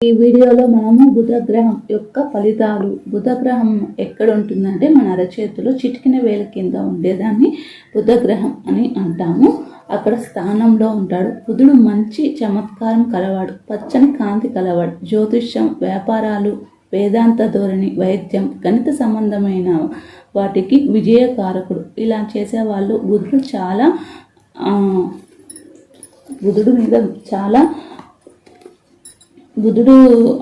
ఈ వీడియోలో మనము బుధగ్రహం యొక్క ఫలితాలు బుధగ్రహం ఎక్కడ ఉంటుందంటే మన అరచేతిలో చిటికిన వేల కింద ఉండేదాన్ని బుధగ్రహం అని అంటాము. అక్కడ స్థానంలో ఉంటాడు. బుధుడు మంచి చమత్కారం కలవాడు పచ్చని కాంతి కలవాడు జ్యోతిష్యం వ్యాపారాలు వేదాంత ధోరణి వైద్యం గణిత సంబంధమైన వాటికి విజయకారకుడు. ఇలా చేసేవాళ్ళు బుధుడు చాలా బుధుడు మీద చాలా బుధుడు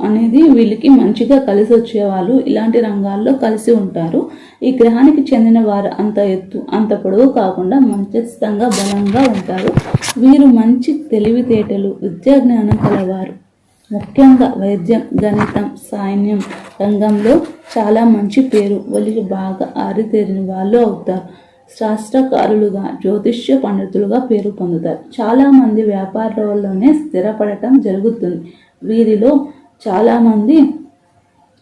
అనేది వీళ్ళకి మంచిగా కలిసి వచ్చేవాళ్ళు. ఇలాంటి రంగాల్లో కలిసి ఉంటారు. ఈ గ్రహానికి చెందిన వారు అంత ఎత్తు అంత పొడవు కాకుండా మంచితంగా బలంగా ఉంటారు. వీరు మంచి తెలివితేటలు విద్యా జ్ఞానం కలవారు. ముఖ్యంగా వైద్యం గణితం సైన్యం రంగంలో చాలా మంచి పేరు. వీళ్ళకి బాగా ఆరితేరిన వాళ్ళు అవుతారు. శాస్త్రకారులుగా జ్యోతిష్య పండితులుగా పేరు పొందుతారు. చాలామంది వ్యాపారాల్లోనే స్థిరపడటం జరుగుతుంది. వీరిలో చాలామంది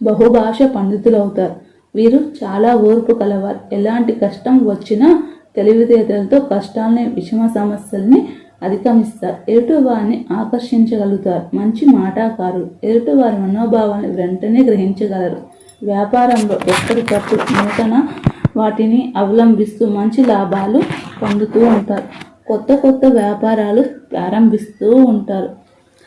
బహుభాష పండితులు అవుతారు వీరు చాలా ఓర్పు కలవారు. ఎలాంటి కష్టం వచ్చినా తెలివితేటలతో కష్టాలని విషమ సమస్యల్ని అధిగమిస్తారు. ఎదుటివారిని ఆకర్షించగలుగుతారు. మంచి మాటాకారులు. ఎదుటివారి మనోభావాన్ని వెంటనే గ్రహించగలరు. వ్యాపారంలో ఎప్పటికప్పుడు నూతన వాటిని అవలంబిస్తూ మంచి లాభాలు పొందుతూ ఉంటారు. కొత్త కొత్త వ్యాపారాలు ప్రారంభిస్తూ ఉంటారు.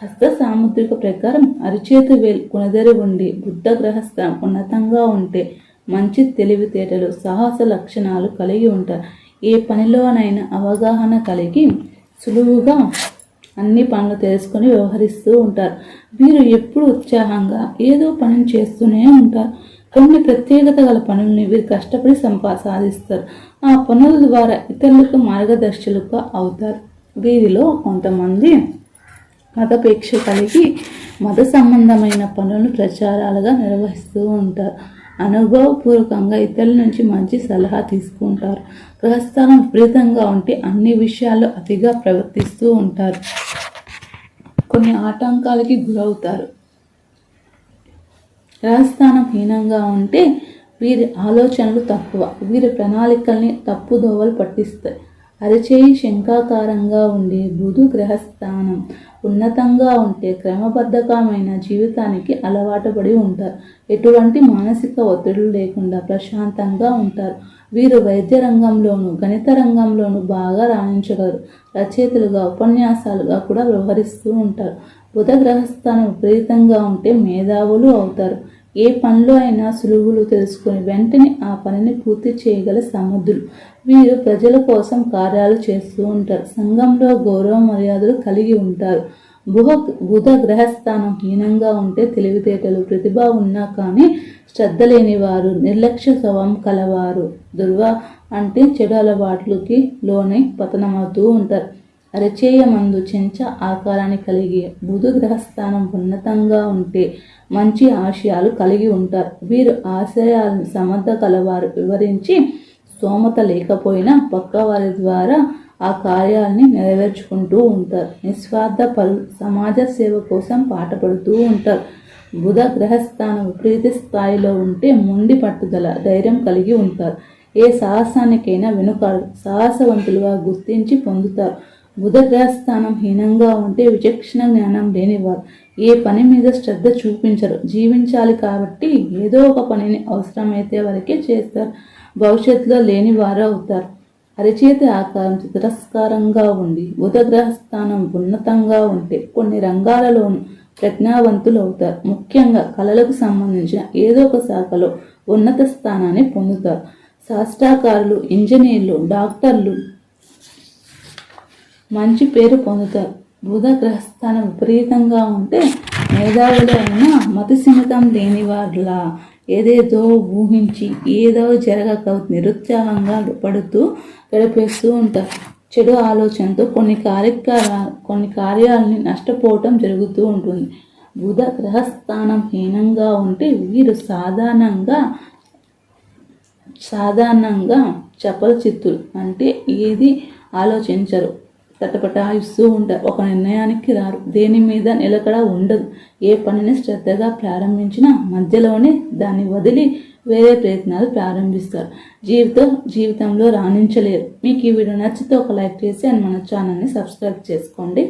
హస్త సాముద్రిక ప్రకారం అరిచేతి వేలు కొనదరి ఉండి బుద్ధ గ్రహస్థానం ఉన్నతంగా ఉంటే మంచి తెలివితేటలు సాహస లక్షణాలు కలిగి ఉంటారు. ఏ పనిలోనైనా అవగాహన కలిగి సులువుగా అన్ని పనులు తెలుసుకొని వ్యవహరిస్తూ ఉంటారు. వీరు ఎప్పుడు ఉత్సాహంగా ఏదో పని చేస్తూనే ఉంటారు. కొన్ని ప్రత్యేకత గల పనుల్ని వీరు కష్టపడి సంపా సాధిస్తారు ఆ పనుల ద్వారా ఇతరులకు మార్గదర్శకులుగా అవుతారు. వీరిలో కొంతమంది మతపేక్ష కలిగి మత సంబంధమైన పనులను ప్రచారాలుగా నిర్వహిస్తూ ఉంటారు. అనుభవపూర్వకంగా ఇతరుల నుంచి మంచి సలహా తీసుకుంటారు. గ్రహస్థానం విపరీతంగా ఉంటే అన్ని విషయాల్లో అతిగా ప్రవర్తిస్తూ ఉంటారు. కొన్ని ఆటంకాలకి గురవుతారు. గ్రహస్థానం హీనంగా ఉంటే వీరి ఆలోచనలు తక్కువ వీరి ప్రణాళికల్ని తప్పుదోవలు పట్టిస్తాయి. అరిచేయి శంఖాకారంగా ఉండే బుధు గ్రహస్థానం ఉన్నతంగా ఉంటే క్రమబద్ధకమైన జీవితానికి అలవాటు పడి ఉంటారు. ఎటువంటి మానసిక ఒత్తిడులు లేకుండా ప్రశాంతంగా ఉంటారు. వీరు వైద్య రంగంలోనూ గణిత రంగంలోనూ బాగా రాణించగలరు. రచయితలుగా ఉపన్యాసాలుగా కూడా వ్యవహరిస్తూ ఉంటారు. బుధ గ్రహస్థానం విపరీతంగా ఉంటే మేధావులు అవుతారు. ఏ పనిలో అయినా సులువులు తెలుసుకొని వెంటనే ఆ పనిని పూర్తి చేయగల సమర్థులు. వీరు ప్రజల కోసం కార్యాలు చేస్తూ ఉంటారు. సంఘంలో గౌరవ మర్యాదలు కలిగి ఉంటారు. బుహ బుధ గ్రహస్థానం హీనంగా ఉంటే తెలివితేటలు ప్రతిభ ఉన్నా కానీ శ్రద్ధ లేనివారు నిర్లక్ష్య స్వభావం కలవారు దుర్వ అంటే చెడు అలవాట్లకి లోనే పతనమవుతూ ఉంటారు. అరచేయ మందు చెంచ ఆకారాన్ని కలిగి బుధ గ్రహస్థానం ఉన్నతంగా ఉంటే మంచి ఆశయాలు కలిగి ఉంటారు. వీరు ఆశయాలను సమర్థ కలవారు. వివరించి స్తోమత లేకపోయినా పక్క వారి ద్వారా ఆ కార్యాలని నెరవేర్చుకుంటూ ఉంటారు. నిస్వార్థ పలు సమాజ సేవ కోసం పాటపడుతూ ఉంటారు. బుధ గ్రహస్థానం విపరీత స్థాయిలో ఉంటే ముండి పట్టుదల ధైర్యం కలిగి ఉంటారు. ఏ సాహసానికైనా వెనుకాడు. సాహసవంతులుగా గుర్తించి పొందుతారు. బుధ స్థానం హీనంగా ఉంటే విచక్షణ జ్ఞానం లేనివారు ఏ పని మీద శ్రద్ధ చూపించరు. జీవించాలి కాబట్టి ఏదో ఒక పనిని అవసరమైతే వరకే చేస్తారు. భవిష్యత్తులో లేని వారు అవుతారు. అరిచేతి ఆకారం చిత్రస్కారంగా ఉండి బుధ ఉన్నతంగా ఉంటే కొన్ని రంగాలలోనూ ప్రజ్ఞావంతులు అవుతారు. ముఖ్యంగా కళలకు సంబంధించిన ఏదో ఒక శాఖలో ఉన్నత స్థానాన్ని పొందుతారు. శాస్త్రాకారులు ఇంజనీర్లు డాక్టర్లు మంచి పేరు పొందుతారు బుధ గ్రహస్థానం విపరీతంగా ఉంటే మేధావులైన మత మతిసిమితం లేని వారిలా ఏదేదో ఊహించి ఏదో జరగక నిరుత్సాహంగా పడుతూ గడిపేస్తూ ఉంటారు చెడు ఆలోచనతో కొన్ని కార్యక్రమ కొన్ని కార్యాలని నష్టపోవటం జరుగుతూ ఉంటుంది. బుధ గ్రహస్థానం హీనంగా ఉంటే వీరు సాధారణంగా సాధారణంగా చపల చిత్తులు అంటే ఏది ఆలోచించరు. తటపటాయిస్తూ ఉంటారు ఒక నిర్ణయానికి రారు. దేని మీద నిలకడ ఉండదు. ఏ పనిని శ్రద్ధగా ప్రారంభించినా మధ్యలోనే దాన్ని వదిలి వేరే ప్రయత్నాలు ప్రారంభిస్తారు. జీవితం జీవితంలో రాణించలేరు. మీకు ఈ వీడియో నచ్చితే ఒక లైక్ చేసి అండ్ మన ఛానల్ని సబ్స్క్రైబ్ చేసుకోండి.